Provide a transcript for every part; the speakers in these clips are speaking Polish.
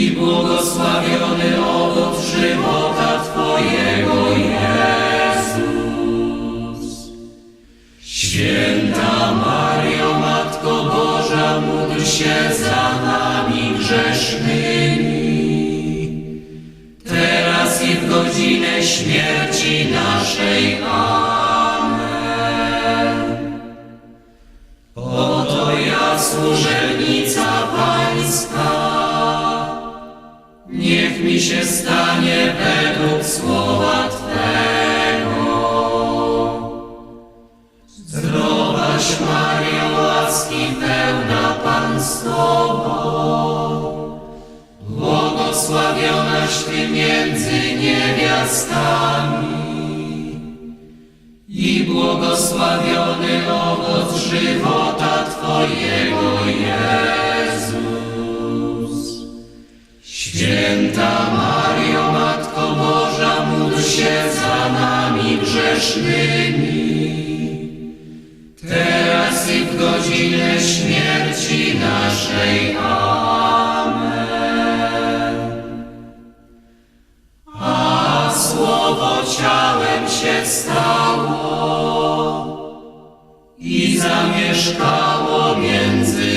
i błogosławiony owoc żywota Twojego Jezus. Święta Mario, Matko Boża, módl się za nami grzesznymi, teraz i w godzinę śmierci naszej. Amen. Oto się stanie według słowa Twego. Zdrowaś Mario, łaski pełna Pan z Tobą, błogosławionaś Ty między niewiastami i błogosławiony owoc żywota Twojego Jezus. Święta Mario, Matko Boża, módl się za nami grzesznymi, teraz i w godzinę śmierci naszej. Amen. A Słowo ciałem się stało i zamieszkało między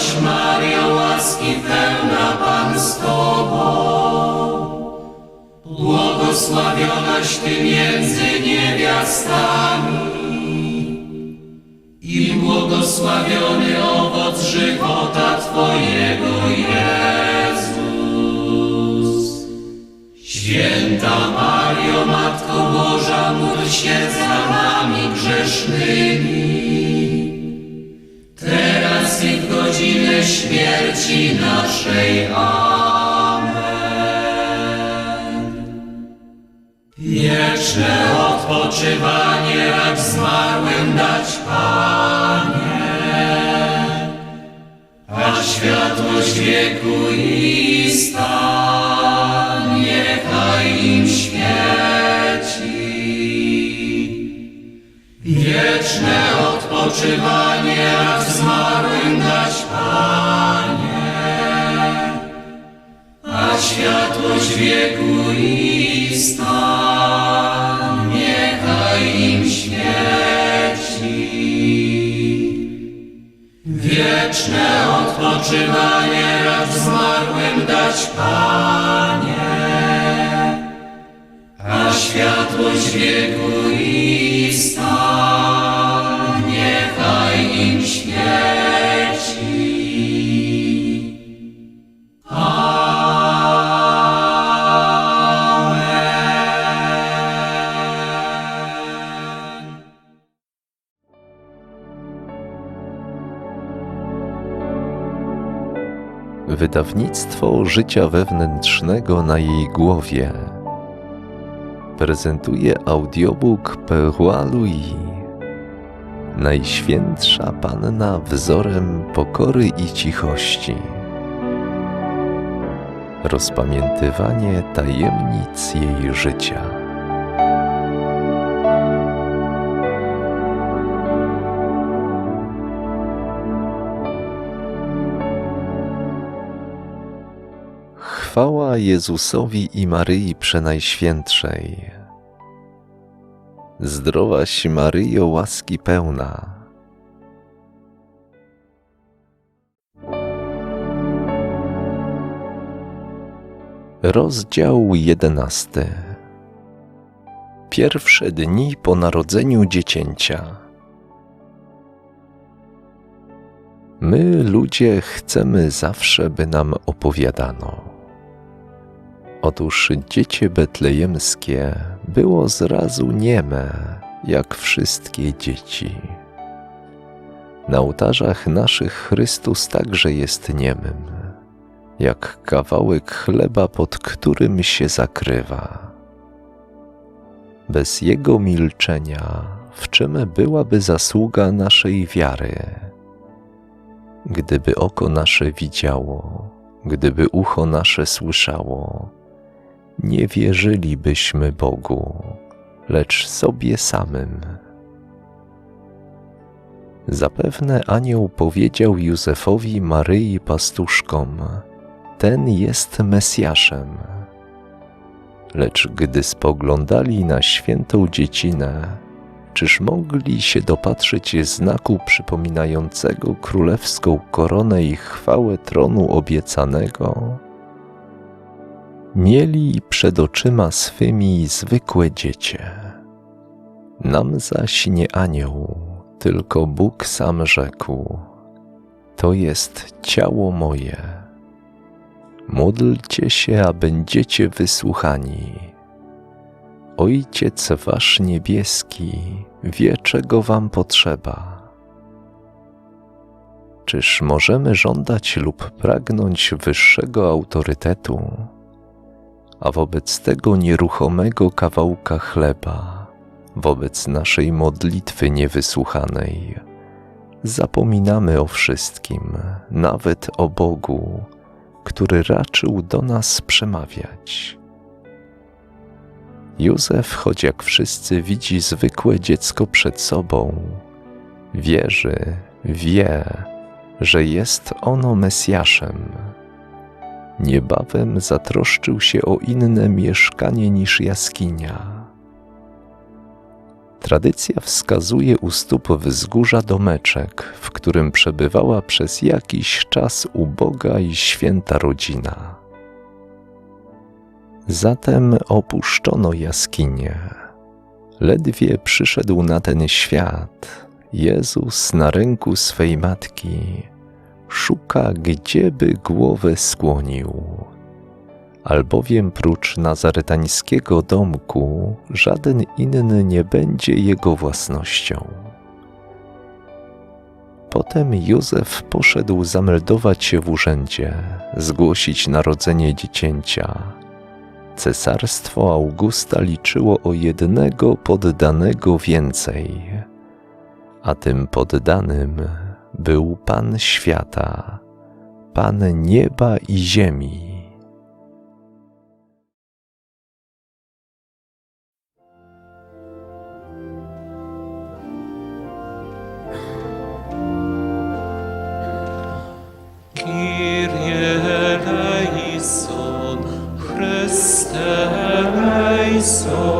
Zdrowaś Mario, łaski pełna Pan z Tobą, błogosławionaś Ty między niewiastami i błogosławiony owoc żywota Twojego Jezus. Święta Mario, Matko Boża, módl się za nami grzesznymi, teraz śmierci naszej. Amen. Wieczne odpoczywanie racz zmarłym dać, Panie, a światłość wieku i stan niechaj im świeci. Wieczne odpoczywanie racz zmarłym dać, Panie, a światłość wieku i stan niechaj im świeci. Wieczne odpoczywanie racz zmarłym dać, Panie, a światłość wieku i stan Wydawnictwo Życia Wewnętrznego na jej głowie prezentuje audiobook Perroi Louis Najświętsza Panna wzorem pokory i cichości Rozpamiętywanie tajemnic jej życia Chwała Jezusowi i Maryi Przenajświętszej. Zdrowaś Maryjo, łaski pełna. Rozdział jedenasty. Pierwsze dni po narodzeniu dziecięcia. My, ludzie, chcemy zawsze, by nam opowiadano. Otóż dziecię betlejemskie było zrazu nieme, jak wszystkie dzieci. Na ołtarzach naszych Chrystus także jest niemym, jak kawałek chleba, pod którym się zakrywa. Bez jego milczenia, w czym byłaby zasługa naszej wiary? gdyby oko nasze widziało, gdyby ucho nasze słyszało, nie wierzylibyśmy Bogu, lecz sobie samym. Zapewne anioł powiedział Józefowi, Maryi pastuszkom: Ten jest Mesjaszem. Lecz gdy spoglądali na świętą dziecinę, czyż mogli się dopatrzyć znaku przypominającego królewską koronę i chwałę tronu obiecanego? Mieli przed oczyma swymi zwykłe dziecię. Nam zaś nie anioł, tylko Bóg sam rzekł: To jest ciało moje. Módlcie się, a będziecie wysłuchani. Ojciec wasz niebieski wie, czego wam potrzeba. Czyż możemy żądać lub pragnąć wyższego autorytetu, a wobec tego nieruchomego kawałka chleba, wobec naszej modlitwy niewysłuchanej, zapominamy o wszystkim, nawet o Bogu, który raczył do nas przemawiać. Józef, choć jak wszyscy widzi zwykłe dziecko przed sobą, wierzy, wie, że jest ono Mesjaszem. Niebawem zatroszczył się o inne mieszkanie niż jaskinia. Tradycja wskazuje u stóp wzgórza domeczek, w którym przebywała przez jakiś czas uboga i święta rodzina. Zatem opuszczono jaskinię. Ledwie przyszedł na ten świat, Jezus na ręku swej matki szuka, gdzieby głowę skłonił. Albowiem prócz nazaretańskiego domku żaden inny nie będzie jego własnością. Potem Józef poszedł zameldować się w urzędzie, zgłosić narodzenie dziecięcia. Cesarstwo Augusta liczyło o jednego poddanego więcej, a tym poddanym był Pan świata, Pan nieba i ziemi. Kyrie eleison, Chryste eleison,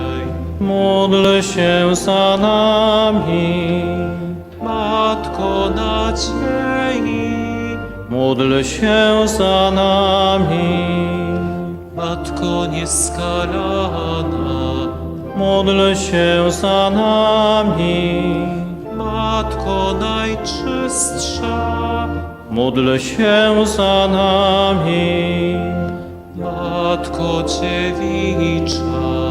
Módl się za nami. Matko nadziei, Módl się za nami. Matko nieskalana, Módl się za nami. Matko najczystsza, Módl się za nami. Matko dziewicza,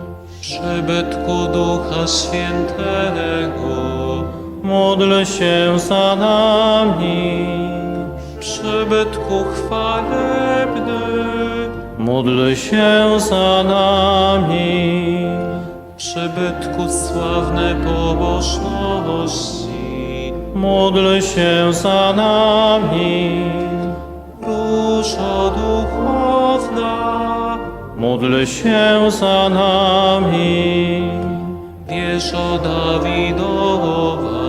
Przybytku Ducha Świętego, Módl się za nami. przybytku chwalebny, Módl się za nami. przybytku sławnej pobożności, Módl się za nami. Módl się za nami. wieżo Dawidowa,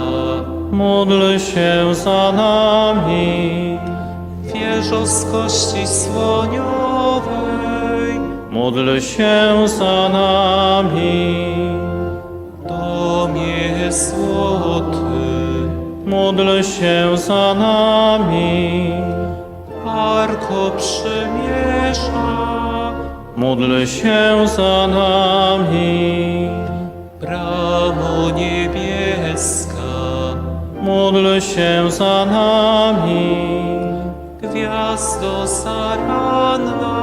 Módl się za nami. wieżo z kości słoniowej, Módl się za nami. domie złoty, Módl się za nami. arko przymierza, Módl się za nami. bramo niebieska, Módl się za nami. gwiazdo zaranna,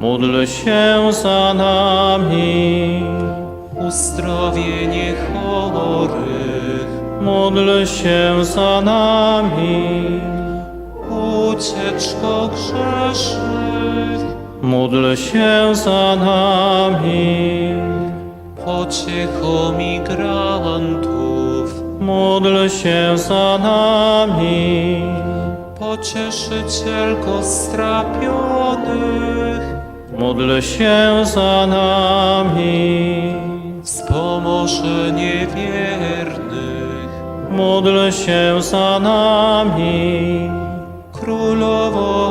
Módl się za nami. uzdrowienie chorych, Módl się za nami. ucieczko grzesznych, Módl się za nami. pociecho migrantów, Módl się za nami. pocieszycielko strapionych, Módl się za nami. wspomoże niewiernych, Módl się za nami. królowo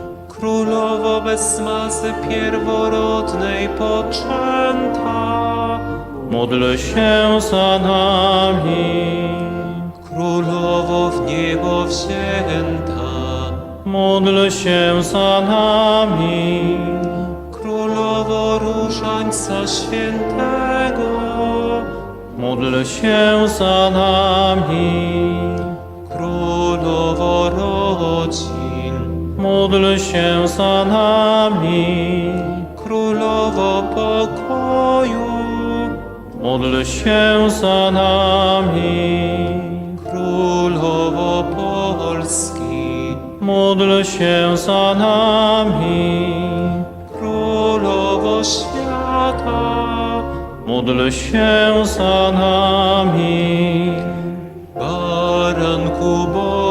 Królowo bez mazy pierworodnej poczęta, Módl się za nami. Królowo w niebo wzięta, Módl się za nami. Królowo Różańca Świętego, Módl się za nami. Królowo rodzin, Módl się za nami. Królowo pokoju, Módl się za nami. Królowo Polski, Módl się za nami. Królowo świata, Módl się za nami. Baranku Boży,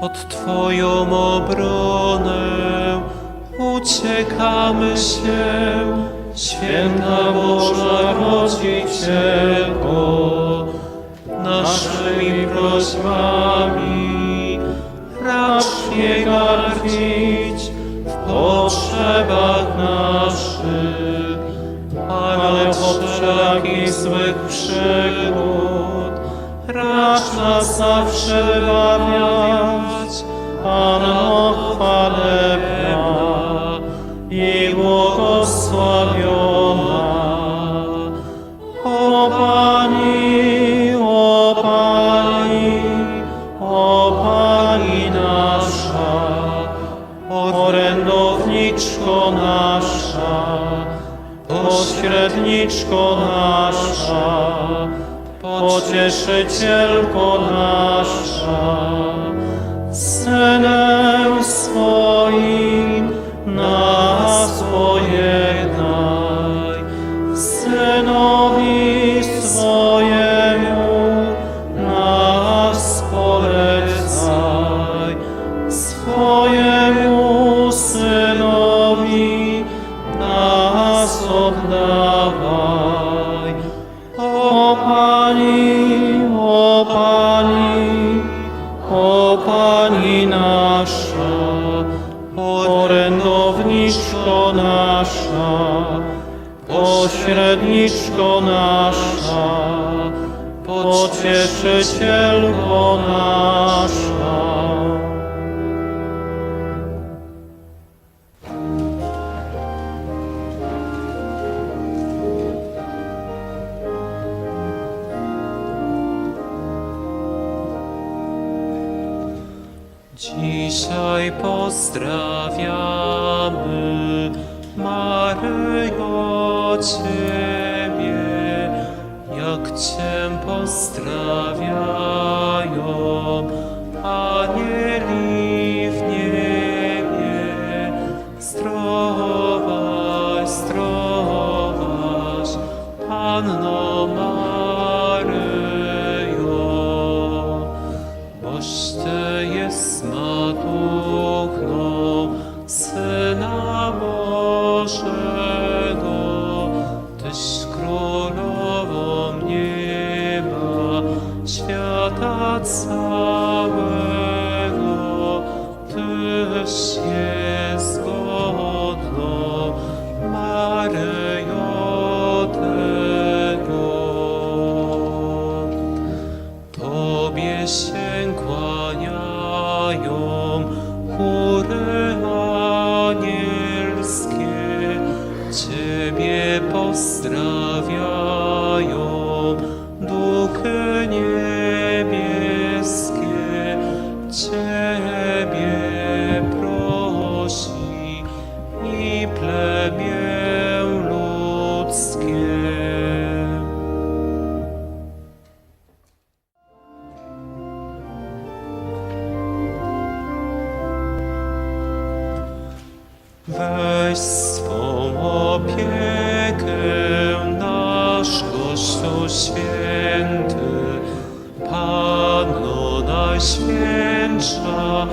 Pod Twoją obronę. Uciekamy się, święta Boża Rodzicielko, naszymi prośbami racz nie gardzić w potrzebach naszych, ale wszelakich złych przygód racz nas zawsze wybawiać, pośredniczko nasza, pocieszycielko nasza, synem swoim orędowniczko nasza, pośredniczko nasza, pocieszycielko nasza. Pozdrawiamy Maryjo Ciebie, jak Cię pozdrawiają anieli 谢。Święty, Panno Najświętsza,